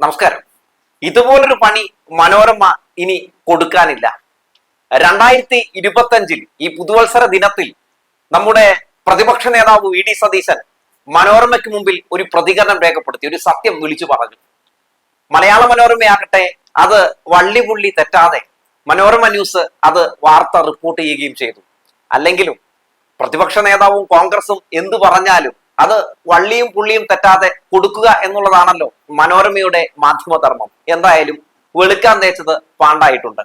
നമസ്കാരം. ഇതുപോലൊരു പണി മനോരമ ഇനി കൊടുക്കാനില്ല. രണ്ടായിരത്തി ഇരുപത്തഞ്ചിൽ ഈ പുതുവത്സര ദിനത്തിൽ നമ്മുടെ പ്രതിപക്ഷ നേതാവ് വി ഡി സതീശൻ മനോരമയ്ക്ക് മുമ്പിൽ ഒരു പ്രതികരണം രേഖപ്പെടുത്തി ഒരു സത്യം വിളിച്ചു പറഞ്ഞു. മലയാള മനോരമയാകട്ടെ അത് വള്ളി പുള്ളി തെറ്റാതെ മനോരമ ന്യൂസ് അത് വാർത്ത റിപ്പോർട്ട് ചെയ്യുകയും ചെയ്തു. അല്ലെങ്കിലും പ്രതിപക്ഷ നേതാവും കോൺഗ്രസും എന്തു പറഞ്ഞാലും അത് വള്ളിയും പുള്ളിയും തെറ്റാതെ കൊടുക്കുക എന്നുള്ളതാണല്ലോ മനോരമയുടെ മാധ്യമധർമ്മം. എന്തായാലും വെളുക്കാൻ തേച്ചത് പാണ്ടായിട്ടുണ്ട്.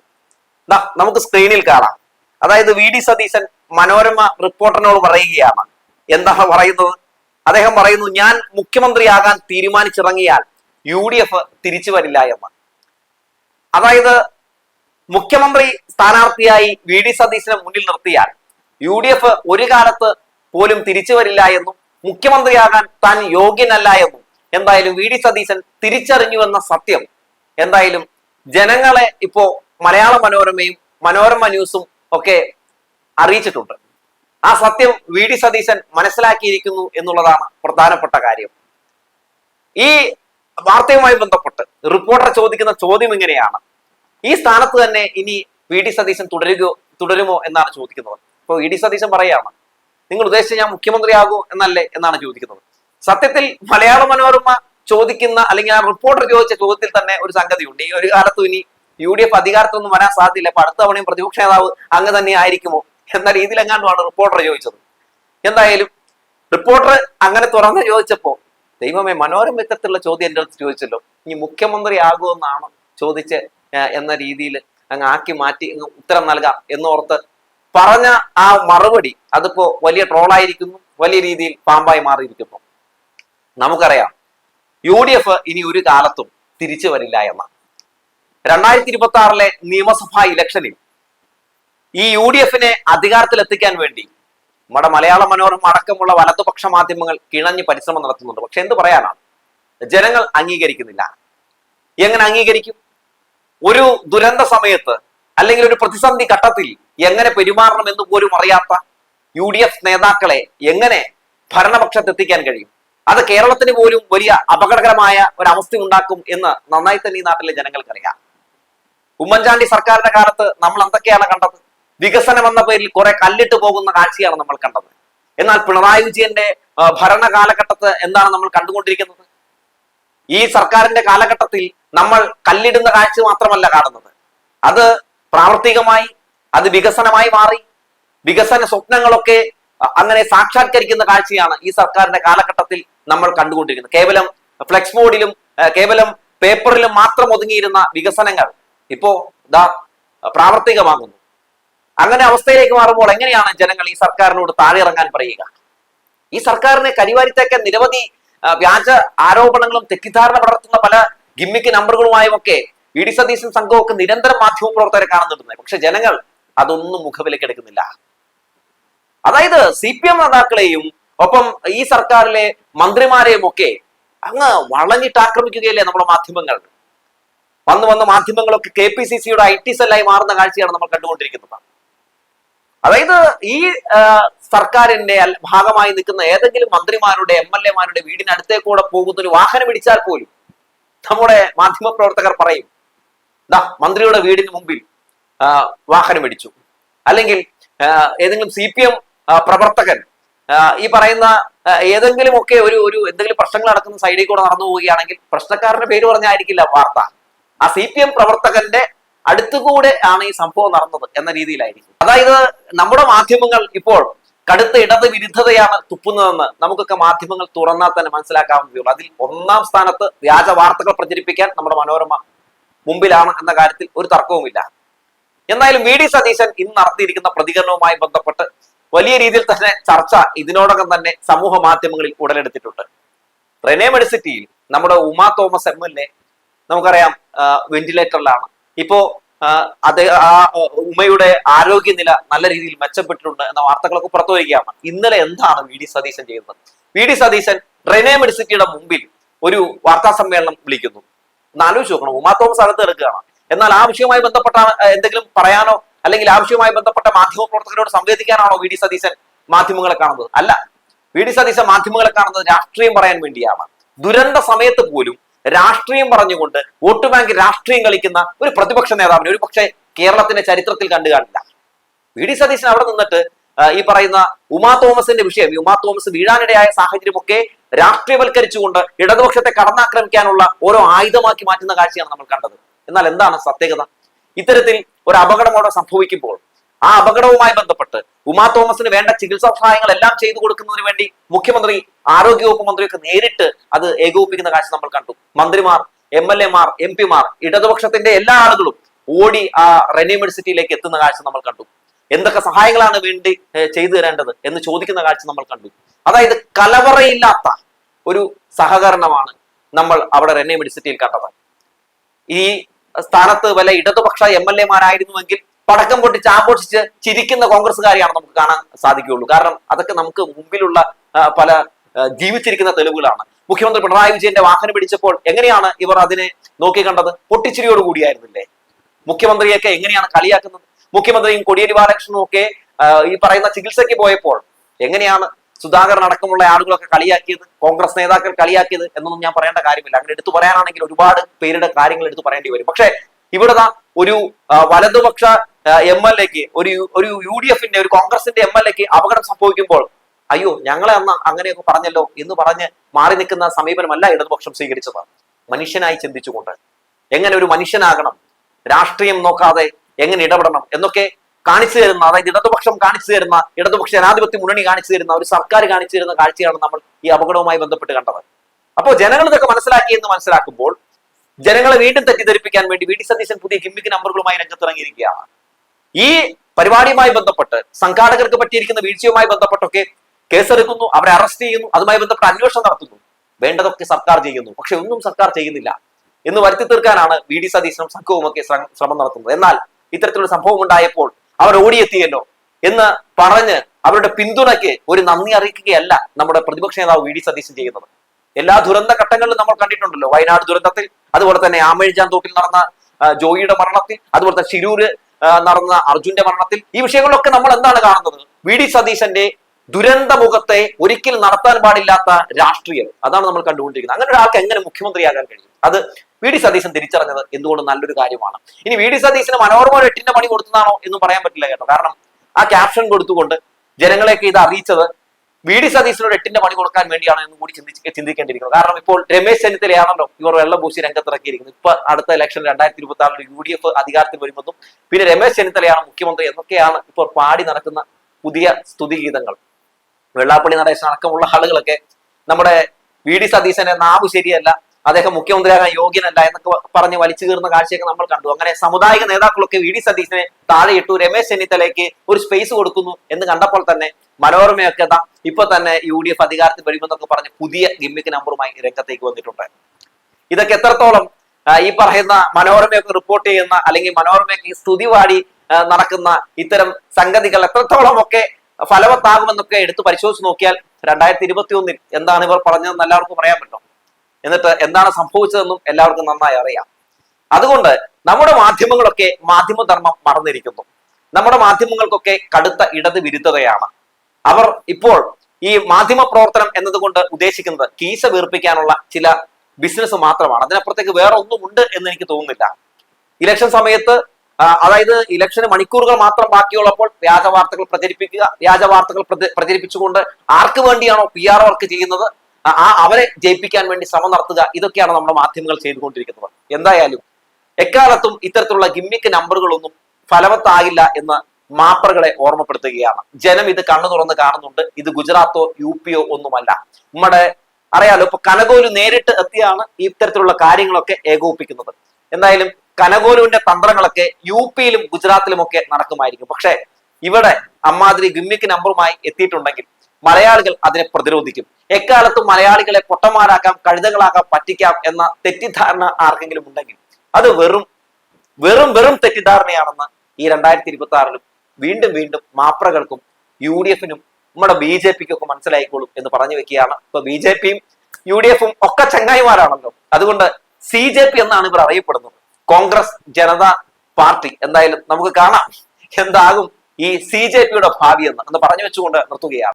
നമുക്ക് സ്ക്രീനിൽ കാണാം. അതായത് വി ഡി സതീശൻ മനോരമ റിപ്പോർട്ടറിനോട് പറയുകയാണ്. എന്താണ് പറയുന്നത്? അദ്ദേഹം പറയുന്നു ഞാൻ മുഖ്യമന്ത്രിയാകാൻ തീരുമാനിച്ചിറങ്ങിയാൽ യു ഡി എഫ് തിരിച്ചു വരില്ല എന്ന്. അതായത് മുഖ്യമന്ത്രി സ്ഥാനാർത്ഥിയായി വി ഡി സതീശനെ മുന്നിൽ നിർത്തിയാൽ യു ഡി എഫ് ഒരു കാലത്ത് പോലും തിരിച്ചു വരില്ല എന്നും മുഖ്യമന്ത്രിയാകാൻ താൻ യോഗ്യനല്ല എന്നും എന്തായാലും വി ഡി സതീശൻ തിരിച്ചറിഞ്ഞു എന്ന സത്യം. എന്തായാലും ജനങ്ങളെ ഇപ്പോ മലയാള മനോരമയും മനോരമ ന്യൂസും ഒക്കെ അറിയിച്ചിട്ടുണ്ട്. ആ സത്യം വി ഡി സതീശൻ മനസ്സിലാക്കിയിരിക്കുന്നു എന്നുള്ളതാണ് പ്രധാനപ്പെട്ട കാര്യം. ഈ വാർത്തയുമായി ബന്ധപ്പെട്ട് റിപ്പോർട്ടർ ചോദിക്കുന്ന ചോദ്യം ഇങ്ങനെയാണ്. ഈ സ്ഥാനത്ത് തന്നെ ഇനി വി ഡി സതീശൻ തുടരുകയോ തുടരുമോ എന്നാണ് ചോദിക്കുന്നത്. ഇപ്പോൾ വി ഡി സതീശൻ പറയാണ് നിങ്ങൾ ഉദ്ദേശിച്ച ഞാൻ മുഖ്യമന്ത്രിയാകൂ എന്നല്ലേ എന്നാണ് ചോദിക്കുന്നത്. സത്യത്തിൽ മലയാള മനോരമ ചോദിക്കുന്ന അല്ലെങ്കിൽ ആ റിപ്പോർട്ടർ ചോദിച്ച ചോദ്യത്തിൽ തന്നെ ഒരു സംഗതിയുണ്ട്. ഈ ഒരു കാലത്തും ഇനി യു ഡി എഫ് അധികാരത്തൊന്നും വരാൻ സാധ്യതയില്ല. അപ്പൊ അടുത്ത തവണയും പ്രതിപക്ഷ നേതാവ് അങ്ങ് തന്നെ ആയിരിക്കുമോ എന്ന രീതിയിലെങ്ങാണ്ടുമാണ് റിപ്പോർട്ടർ ചോദിച്ചത്. എന്തായാലും റിപ്പോർട്ടർ അങ്ങനെ തുറന്ന് ചോദിച്ചപ്പോ ദൈവമേ മനോരമ ഇത്തരത്തിലുള്ള ചോദ്യം എന്റെ അടുത്ത് ചോദിച്ചല്ലോ. ഇനി മുഖ്യമന്ത്രി ആകുമെന്നാണ് ചോദിച്ച് എന്ന രീതിയിൽ അങ്ങ് ആക്കി മാറ്റി ഉത്തരം നൽകാം എന്നോർത്ത് പറഞ്ഞ ആ മറുപടി അതിപ്പോ വലിയ ട്രോളായിരിക്കുന്നു വലിയ രീതിയിൽ പാമ്പായി മാറിയിരിക്കുന്നു. നമുക്കറിയാം യു ഡി എഫ് ഇനി ഒരു കാലത്തും തിരിച്ചു വരില്ല എന്ന രണ്ടായിരത്തി ഇരുപത്തി ആറിലെ നിയമസഭാ ഇലക്ഷനിൽ ഈ യു ഡി എഫിനെ അധികാരത്തിൽ എത്തിക്കാൻ വേണ്ടി നമ്മുടെ മലയാള മനോരമ അടക്കമുള്ള വലതുപക്ഷ മാധ്യമങ്ങൾ കിണഞ്ഞ് പരിശ്രമം നടത്തുന്നുണ്ട്. പക്ഷെ എന്ത് പറയാനാണ്? ജനങ്ങൾ അംഗീകരിക്കുന്നില്ല. എങ്ങനെ അംഗീകരിക്കും? ഒരു ദുരന്ത സമയത്ത് അല്ലെങ്കിൽ ഒരു പ്രതിസന്ധി ഘട്ടത്തിൽ എങ്ങനെ പെരുമാറണം എന്ന് പോലും അറിയാത്ത യു ഡി എഫ് നേതാക്കളെ എങ്ങനെ ഭരണപക്ഷത്ത് എത്തിക്കാൻ കഴിയും? അത് കേരളത്തിന് പോലും വലിയ അപകടകരമായ ഒരു അവസ്ഥ ഉണ്ടാക്കും എന്ന് നന്നായി തന്നെ ഈ നാട്ടിലെ ജനങ്ങൾക്കറിയാം ഉമ്മൻചാണ്ടി സർക്കാരിന്റെ കാലത്ത് നമ്മൾ എന്തൊക്കെയാണ് കണ്ടത്? വികസനം എന്ന പേരിൽ കുറെ കല്ലിട്ട് പോകുന്ന കാഴ്ചയാണ് നമ്മൾ കണ്ടത്. എന്നാൽ പിണറായി വിജയന്റെ ഭരണകാലഘട്ടത്ത് ഭരണ കാലഘട്ടത്ത് എന്താണ് നമ്മൾ കണ്ടുകൊണ്ടിരിക്കുന്നത്? ഈ സർക്കാരിന്റെ കാലഘട്ടത്തിൽ നമ്മൾ കല്ലിടുന്ന കാഴ്ച മാത്രമല്ല കാണുന്നത്. അത് പ്രാവർത്തികമായി അത് വികസനമായി മാറി. വികസന സ്വപ്നങ്ങളൊക്കെ അങ്ങനെ സാക്ഷാത്കരിക്കുന്ന കാഴ്ചയാണ് ഈ സർക്കാരിന്റെ കാലഘട്ടത്തിൽ നമ്മൾ കണ്ടുകൊണ്ടിരിക്കുന്നത്. കേവലം ഫ്ലെക്സ് മോഡിലും കേവലം പേപ്പറിലും മാത്രം ഒതുങ്ങിയിരുന്ന വികസനങ്ങൾ ഇപ്പോ ദാ പ്രാവർത്തികമാകുന്നു. അങ്ങനെ അവസ്ഥയിലേക്ക് മാറുമ്പോൾ എങ്ങനെയാണ് ജനങ്ങൾ ഈ സർക്കാരിനോട് താഴെ ഇറങ്ങാൻ പറയുക? ഈ സർക്കാരിനെ കരിവാരിത്തേക്കാൻ നിരവധി വ്യാജ ആരോപണങ്ങളും തെറ്റിദ്ധാരണ പടർത്തുന്ന പല ഗിമ്മിക്ക് നമ്പറുകളുമായും ഒക്കെ ഇ ഡി സതീശൻ സംഘമൊക്കെ നിരന്തരം മാധ്യമ പ്രവർത്തകരെ കാണുന്നുണ്ട്. പക്ഷെ ജനങ്ങൾ അതൊന്നും മുഖവിലേക്ക് എടുക്കുന്നില്ല. അതായത് സി പി എം നേതാക്കളെയും ഒപ്പം ഈ സർക്കാരിലെ മന്ത്രിമാരെയും ഒക്കെ അങ്ങ് വളഞ്ഞിട്ട് ആക്രമിക്കുകയല്ലേ നമ്മുടെ മാധ്യമങ്ങൾ? വന്ന് വന്ന് മാധ്യമങ്ങളൊക്കെ കെ പി സി സിയുടെ ഐ ടി സെല്ലായി മാറുന്ന കാഴ്ചയാണ് നമ്മൾ കണ്ടുകൊണ്ടിരിക്കുന്നത്. അതായത് ഈ സർക്കാരിന്റെ ഭാഗമായി നിൽക്കുന്ന ഏതെങ്കിലും മന്ത്രിമാരുടെ എം എൽ എമാരുടെ വീടിനടുത്തേക്കൂടെ പോകുന്ന ഒരു വാഹനം ഇടിച്ചാൽ പോലും നമ്മുടെ മാധ്യമ പ്രവർത്തകർ പറയും ദാ മന്ത്രിയുടെ വീടിന് മുമ്പിൽ വാഹനം ഇടിച്ചു. അല്ലെങ്കിൽ ഏതെങ്കിലും സി പി എം പ്രവർത്തകൻ ഈ പറയുന്ന ഏതെങ്കിലും ഒക്കെ ഒരു ഒരു എന്തെങ്കിലും പ്രശ്നങ്ങൾ നടക്കുന്ന സൈഡിൽ കൂടെ നടന്നു പോവുകയാണെങ്കിൽ പ്രശ്നക്കാരന്റെ പേര് പറഞ്ഞായിരിക്കില്ല വാർത്ത. ആ സി പി എം പ്രവർത്തകന്റെ അടുത്തുകൂടെ ആണ് ഈ സംഭവം നടന്നത് എന്ന രീതിയിലായിരിക്കും. അതായത് നമ്മുടെ മാധ്യമങ്ങൾ ഇപ്പോൾ കടുത്ത ഇടത് വിരുദ്ധതയാണ് തുപ്പുന്നതെന്ന് നമുക്കൊക്കെ മാധ്യമങ്ങൾ തുറന്നാൽ തന്നെ മനസ്സിലാക്കാവുന്നതേ അതിൽ ഒന്നാം സ്ഥാനത്ത് വ്യാജ വാർത്തകൾ പ്രചരിപ്പിക്കാൻ നമ്മുടെ മനോരമ മുമ്പിലാണ് എന്ന കാര്യത്തിൽ ഒരു തർക്കവുമില്ല. എന്നാലും വി ഡി സതീശൻ ഇന്ന് നടത്തിയിരിക്കുന്ന പ്രതികരണവുമായി ബന്ധപ്പെട്ട് വലിയ രീതിയിൽ തന്നെ ചർച്ച ഇതിനോടകം തന്നെ സമൂഹ മാധ്യമങ്ങളിൽ ഉടലെടുത്തിട്ടുണ്ട്. റെനേ മെഡിസിറ്റിയിൽ നമ്മുടെ Uma Thomas M L A നമുക്കറിയാം വെന്റിലേറ്ററിലാണ്. ഇപ്പോ അത് ആ ഉമ്മയുടെ ആരോഗ്യനില നല്ല രീതിയിൽ മെച്ചപ്പെട്ടിട്ടുണ്ട് എന്ന വാർത്തകളൊക്കെ പുറത്തു വരികയാണ്. ഇന്നലെ എന്താണ് വി ഡി സതീശൻ ചെയ്യുന്നത്? വി ഡി സതീശൻ റെനേ മെഡിസിറ്റിയുടെ മുമ്പിൽ ഒരു വാർത്താ സമ്മേളനം വിളിക്കുന്നു. ഒന്ന് ആലോചിച്ച് നോക്കണം. ഉമാ തോമസ് അകത്ത് എടുക്കുകയാണ് എന്നാൽ ആ വിഷയവുമായി ബന്ധപ്പെട്ട എന്തെങ്കിലും പറയാനോ അല്ലെങ്കിൽ ആ വിഷയവുമായി ബന്ധപ്പെട്ട മാധ്യമ പ്രവർത്തകരോട് സംവേദിക്കാനാണോ വി ഡി സതീശൻ മാധ്യമങ്ങളെ കാണുന്നത്? അല്ല. വി ഡി സതീശൻ മാധ്യമങ്ങളെ കാണുന്നത് രാഷ്ട്രീയം പറയാൻ വേണ്ടിയാണ്. ദുരന്ത സമയത്ത് പോലും രാഷ്ട്രീയം പറഞ്ഞുകൊണ്ട് വോട്ട് ബാങ്ക് രാഷ്ട്രീയം കളിക്കുന്ന ഒരു പ്രതിപക്ഷ നേതാവിനെ ഒരു പക്ഷേ കേരളത്തിന്റെ ചരിത്രത്തിൽ കണ്ടു കാണില്ല. വി ഡി സതീശൻ അവിടെ നിന്നിട്ട് ഈ പറയുന്ന ഉമാ തോമസിന്റെ വിഷയം ഈ ഉമാ തോമസ് വീഴാനിടയായ സാഹചര്യമൊക്കെ രാഷ്ട്രീയവൽക്കരിച്ചുകൊണ്ട് ഇടതുപക്ഷത്തെ കടന്നാക്രമിക്കാനുള്ള ഓരോ ആയുധമാക്കി മാറ്റുന്ന കാഴ്ചയാണ് നമ്മൾ കണ്ടത്. എന്നാൽ എന്താണ് സത്യകത ഇത്തരത്തിൽ ഒരു അപകടം അവിടെ സംഭവിക്കുമ്പോൾ ആ അപകടവുമായി ബന്ധപ്പെട്ട് ഉമാ തോമസിന് വേണ്ട ചികിത്സാ സഹായങ്ങൾ എല്ലാം ചെയ്തു കൊടുക്കുന്നതിന് വേണ്ടി മുഖ്യമന്ത്രി ആരോഗ്യവകുപ്പ് മന്ത്രിയൊക്കെ നേരിട്ട് അത് ഏകോപിപ്പിക്കുന്ന കാഴ്ച നമ്മൾ കണ്ടു. മന്ത്രിമാർ എം എൽ എമാർ എം പിമാർ ഇടതുപക്ഷത്തിന്റെ എല്ലാ ആളുകളും ഓടി ആ മെഡിസിറ്റിയിലേക്ക് എത്തുന്ന കാഴ്ച നമ്മൾ കണ്ടു. എന്തൊക്കെ സഹായങ്ങളാണ് വേണ്ടി ചെയ്തു തരേണ്ടത് എന്ന് ചോദിക്കുന്ന കാഴ്ച നമ്മൾ കണ്ടു. അതായത് കലവറയില്ലാത്ത ഒരു സഹകരണമാണ് നമ്മൾ അവിടെ റെന്നെ മെഡിസിറ്റിയിൽ കണ്ടത്. ഈ സ്ഥാനത്ത് വല്ല ഇടതുപക്ഷ എം എൽ എമാരായിരുന്നുവെങ്കിൽ പടക്കം പൊട്ടിച്ച് ആഘോഷിച്ച് ചിരിക്കുന്ന കോൺഗ്രസ്സുകാരെയാണ് നമുക്ക് കാണാൻ സാധിക്കുകയുള്ളൂ. കാരണം അതൊക്കെ നമുക്ക് മുമ്പിലുള്ള പല ജീവിച്ചിരിക്കുന്ന തെളിവുകളാണ്. മുഖ്യമന്ത്രി പിണറായി വിജയന്റെ വാഹനം പിടിച്ചപ്പോൾ എങ്ങനെയാണ് ഇവർ അതിനെ നോക്കിക്കണ്ടത് പൊട്ടിച്ചിരിയോട് കൂടിയായിരുന്നില്ലേ? മുഖ്യമന്ത്രിയൊക്കെ എങ്ങനെയാണ് കളിയാക്കുന്നത്? മുഖ്യമന്ത്രിയും കോടിയേരി ബാലകൃഷ്ണനും ഒക്കെ ഈ പറയുന്ന ചികിത്സയ്ക്ക് പോയപ്പോൾ എങ്ങനെയാണ് സുധാകരൻ അടക്കമുള്ള ആളുകളൊക്കെ കളിയാക്കിയത് കോൺഗ്രസ് നേതാക്കൾ കളിയാക്കിയത് എന്നൊന്നും ഞാൻ പറയേണ്ട കാര്യമില്ല. അങ്ങനെ എടുത്തു പറയാനാണെങ്കിൽ ഒരുപാട് പേരുടെ കാര്യങ്ങൾ എടുത്തു പറയേണ്ടി വരും. പക്ഷേ ഇവിടെ ഒരു വലതുപക്ഷ എം എൽ എക്ക് ഒരു ഒരു യു ഡി എഫിന്റെ ഒരു കോൺഗ്രസിന്റെ എം എൽ എക്ക് അപകടം സംഭവിക്കുമ്പോൾ അയ്യോ ഞങ്ങളെ അന്ന് അങ്ങനെയൊക്കെ പറഞ്ഞല്ലോ എന്ന് പറഞ്ഞ് മാറി നിൽക്കുന്ന സമീപനമല്ല ഇടതുപക്ഷം സ്വീകരിച്ചത്. മനുഷ്യനായി ചിന്തിച്ചുകൊണ്ട്. എങ്ങനെ ഒരു മനുഷ്യനാകണം? രാഷ്ട്രീയം നോക്കാതെ എങ്ങനെ ഇടപെടണം? എന്നൊക്കെ കാണിച്ചു തരുന്ന അതായത് ഇടതുപക്ഷം കാണിച്ചു തരുന്ന ഇടതുപക്ഷ ജനാധിപത്യ മുന്നണി കാണിച്ചു തരുന്ന ഒരു സർക്കാർ കാണിച്ചു തരുന്ന കാഴ്ചയാണ് നമ്മൾ ഈ അപകടവുമായി ബന്ധപ്പെട്ട് കണ്ടത്. അപ്പോൾ ജനങ്ങൾ ഇതൊക്കെ മനസ്സിലാക്കിയെന്ന് മനസ്സിലാക്കുമ്പോൾ ജനങ്ങളെ വീണ്ടും തെറ്റിദ്ധരിപ്പിക്കാൻ വേണ്ടി വി ഡി സതീശൻ പുതിയ ഗിമ്മിക്ക് നമ്പറുകളുമായി രംഗത്തിറങ്ങിയിരിക്കുകയാണ്. ഈ പരിപാടിയുമായി ബന്ധപ്പെട്ട് സംഘാടകർക്ക് പറ്റിയിരിക്കുന്ന വീഴ്ചയുമായി ബന്ധപ്പെട്ടൊക്കെ കേസെടുക്കുന്നു അവരെ അറസ്റ്റ് ചെയ്യുന്നു അതുമായി ബന്ധപ്പെട്ട് അന്വേഷണം നടത്തുന്നു. വേണ്ടതൊക്കെ സർക്കാർ ചെയ്യുന്നു പക്ഷെ ഒന്നും സർക്കാർ ചെയ്യുന്നില്ല എന്ന് വരുത്തി തീർക്കാനാണ് വി ഡി സതീശനും സംഘവും ഒക്കെ ശ്രമം നടത്തുന്നത്. എന്നാൽ ഇത്തരത്തിലൊരു സംഭവം ഉണ്ടായപ്പോൾ അവർ ഓടിയെത്തിയല്ലോ എന്ന് പറഞ്ഞ് അവരുടെ പിന്തുണയ്ക്ക് ഒരു നന്ദി അറിയിക്കുകയല്ല നമ്മുടെ പ്രതിപക്ഷ നേതാവ് വി ഡി സതീശൻ ചെയ്യുന്നത്. എല്ലാ ദുരന്ത ഘട്ടങ്ങളിലും നമ്മൾ കണ്ടിട്ടുണ്ടല്ലോ. വയനാട് ദുരന്തത്തിൽ അതുപോലെ തന്നെ ആമഴിജാൻ തോട്ടിൽ നടന്ന ജോയിയുടെ മരണത്തിൽ അതുപോലെ തന്നെ ശിരൂര് നടന്ന അർജുന്റെ മരണത്തിൽ. ഈ വിഷയങ്ങളിലൊക്കെ നമ്മൾ എന്താണ് കാണുന്നത്? വി ഡി സതീശന്റെ ദുരന്ത മുഖത്തെ ഒരിക്കലും നടത്താൻ പാടില്ലാത്ത രാഷ്ട്രീയം. അതാണ് നമ്മൾ കണ്ടുകൊണ്ടിരിക്കുന്നത്. അങ്ങനെ ഒരാൾക്ക് എങ്ങനെ മുഖ്യമന്ത്രിയാകാൻ കഴിയും? അത് വി ഡി സതീശൻ തിരിച്ചറിഞ്ഞത് എന്തുകൊണ്ട് നല്ലൊരു കാര്യമാണ്. ഇനി വി ഡി സതീശന് മനോരമ എട്ടിന്റെ പണി കൊടുത്തതാണോ എന്ന് പറയാൻ പറ്റില്ല കേട്ടോ. കാരണം ആ ക്യാപ്ഷൻ കൊടുത്തുകൊണ്ട് ജനങ്ങളെയൊക്കെ ഇത് അറിയിച്ചത് വി ഡി സതീശനോട് എട്ടിന്റെ പണി കൊടുക്കാൻ വേണ്ടിയാണ് എന്ന് കൂടി ചിന്തി ചിന്തിക്കേണ്ടിയിരിക്കുന്നത് കാരണം ഇപ്പോൾ രമേശ് ചെന്നിത്തലയാണല്ലോ ഇവർ വെള്ളപൂശി രംഗത്തിറക്കിയിരിക്കുന്നത്. ഇപ്പൊ അടുത്ത ഇലക്ഷൻ രണ്ടായിരത്തി ഇരുപത്തി ആറിൽ യു ഡി എഫ് അധികാരത്തിൽ വരുമെന്നും പിന്നെ രമേശ് ചെന്നിത്തലയാണ് മുഖ്യമന്ത്രി എന്നൊക്കെയാണ് ഇപ്പോൾ പാടി നടക്കുന്ന പുതിയ സ്തുതിഗീതങ്ങൾ വെള്ളാപ്പള്ളി നടേശൻ അടക്കമുള്ള ആളുകളൊക്കെ നമ്മുടെ വി ഡി സതീശന്റെ നാവ് ശരിയല്ല അദ്ദേഹം മുഖ്യമന്ത്രിയാകാൻ യോഗ്യനല്ല എന്നൊക്കെ പറഞ്ഞ് വലിച്ചു കീറുന്ന കാഴ്ചയൊക്കെ നമ്മൾ കണ്ടു. അങ്ങനെ സമുദായിക നേതാക്കളൊക്കെ വി ഡി സതീശനെ താഴെയിട്ടു രമേശ് ചെന്നിത്തലയ്ക്ക് ഒരു സ്പേസ് കൊടുക്കുന്നു എന്ന് കണ്ടപ്പോൾ തന്നെ മനോരമയൊക്കെ ഇപ്പൊ തന്നെ യു ഡി എഫ് അധികാരത്തിൽ വരുമെന്നൊക്കെ പറഞ്ഞ് പുതിയ ഗിമ്മിക്ക് നമ്പറുമായി രംഗത്തേക്ക് വന്നിട്ടുണ്ട്. ഇതൊക്കെ എത്രത്തോളം ഈ പറയുന്ന മനോരമയൊക്കെ റിപ്പോർട്ട് ചെയ്യുന്ന അല്ലെങ്കിൽ മനോരമയൊക്കെ സ്തുതിവാടി നടക്കുന്ന ഇത്തരം സംഗതികൾ എത്രത്തോളം ഒക്കെ ഫലവത്താകുമെന്നൊക്കെ എടുത്ത് പരിശോധിച്ച് നോക്കിയാൽ രണ്ടായിരത്തി ഇരുപത്തി ഒന്നിൽ എന്താണ് ഇവർ പറഞ്ഞതെന്ന് എല്ലാവർക്കും പറയാൻ പറ്റും. എന്നിട്ട് എന്താണ് സംഭവിച്ചതെന്നും എല്ലാവർക്കും നന്നായി അറിയാം. അതുകൊണ്ട് നമ്മുടെ മാധ്യമങ്ങളൊക്കെ മാധ്യമധർമ്മം മറന്നിരിക്കുന്നു. നമ്മുടെ മാധ്യമങ്ങൾക്കൊക്കെ കടുത്ത ഇടത് വിരുദ്ധതയാണ്. അവർ ഇപ്പോൾ ഈ മാധ്യമ പ്രവർത്തനം എന്നതുകൊണ്ട് ഉദ്ദേശിക്കുന്നത് കീശ വീർപ്പിക്കാനുള്ള ചില ബിസിനസ് മാത്രമാണ്. അതിനപ്പുറത്തേക്ക് വേറെ ഒന്നും ഉണ്ട് എന്ന് എനിക്ക് തോന്നുന്നില്ല. ഇലക്ഷൻ സമയത്ത് അതായത് ഇലക്ഷന് മണിക്കൂറുകൾ മാത്രം ബാക്കിയുള്ളപ്പോൾ വ്യാജ വാർത്തകൾ പ്രചരിപ്പിക്കുക വ്യാജ വാർത്തകൾ പ്രചരിപ്പിച്ചുകൊണ്ട് ആർക്ക് വേണ്ടിയാണോ പി ആർ വർക്ക് ചെയ്യുന്നത്? ആ- അവരെ ജയിപ്പിക്കാൻ വേണ്ടി ശ്രമം നടത്തുക ഇതൊക്കെയാണ് നമ്മുടെ മാധ്യമങ്ങൾ ചെയ്തുകൊണ്ടിരിക്കുന്നത്. എന്തായാലും എക്കാലത്തും ഇത്തരത്തിലുള്ള ഗിമ്മിക്ക് നമ്പറുകളൊന്നും ഫലവത്താകില്ല എന്ന് മാപ്പറുകളെ ഓർമ്മപ്പെടുത്തുകയാണ്. ജനം ഇത് കണ്ണു തുറന്ന് കാണുന്നുണ്ട്. ഇത് ഗുജറാത്തോ യു പിയോ ഒന്നുമല്ല. നമ്മുടെ അറിയാലോ ഇപ്പൊ കനകോലു നേരിട്ട് എത്തിയാണ് ഇത്തരത്തിലുള്ള കാര്യങ്ങളൊക്കെ ഏകോപിപ്പിക്കുന്നത്. എന്തായാലും കനകോലുവിന്റെ തന്ത്രങ്ങളൊക്കെ യു പിയിലും ഗുജറാത്തിലും ഒക്കെ നടക്കുമായിരിക്കും. പക്ഷെ ഇവിടെ അമ്മാതിരി ഗിമ്മിക്ക് നമ്പറുമായി എത്തിയിട്ടുണ്ടെങ്കിൽ മലയാളികൾ അതിനെ പ്രതിരോധിക്കും. എക്കാലത്തും മലയാളികളെ പൊട്ടന്മാരാക്കാം കഴുതകളാക്കാം പറ്റിക്കാം എന്ന തെറ്റിദ്ധാരണ ആർക്കെങ്കിലും ഉണ്ടെങ്കിൽ അത് വെറും വെറും വെറും തെറ്റിദ്ധാരണയാണെന്ന് ഈ രണ്ടായിരത്തി ഇരുപത്തി ആറിലും വീണ്ടും വീണ്ടും മാപ്രകൾക്കും യു ഡി എഫിനും നമ്മുടെ ബി ജെ പിക്കും ഒക്കെ മനസ്സിലായിക്കോളും എന്ന് പറഞ്ഞു വെക്കുകയാണ്. ഇപ്പൊ ബി ജെ പിയും യു ഡി എഫും ഒക്കെ ചങ്ങായിമാരാണല്ലോ. അതുകൊണ്ട് സി ജെ പി എന്നാണ് ഇവർ അറിയപ്പെടുന്നത്. കോൺഗ്രസ് ജനതാ പാർട്ടി. എന്തായാലും നമുക്ക് കാണാം. എന്താകും ഈ സി ജെ പിയുടെ ഭാവി എന്ന് എന്ന് പറഞ്ഞു വെച്ചുകൊണ്ട് നിർത്തുകയാണ്.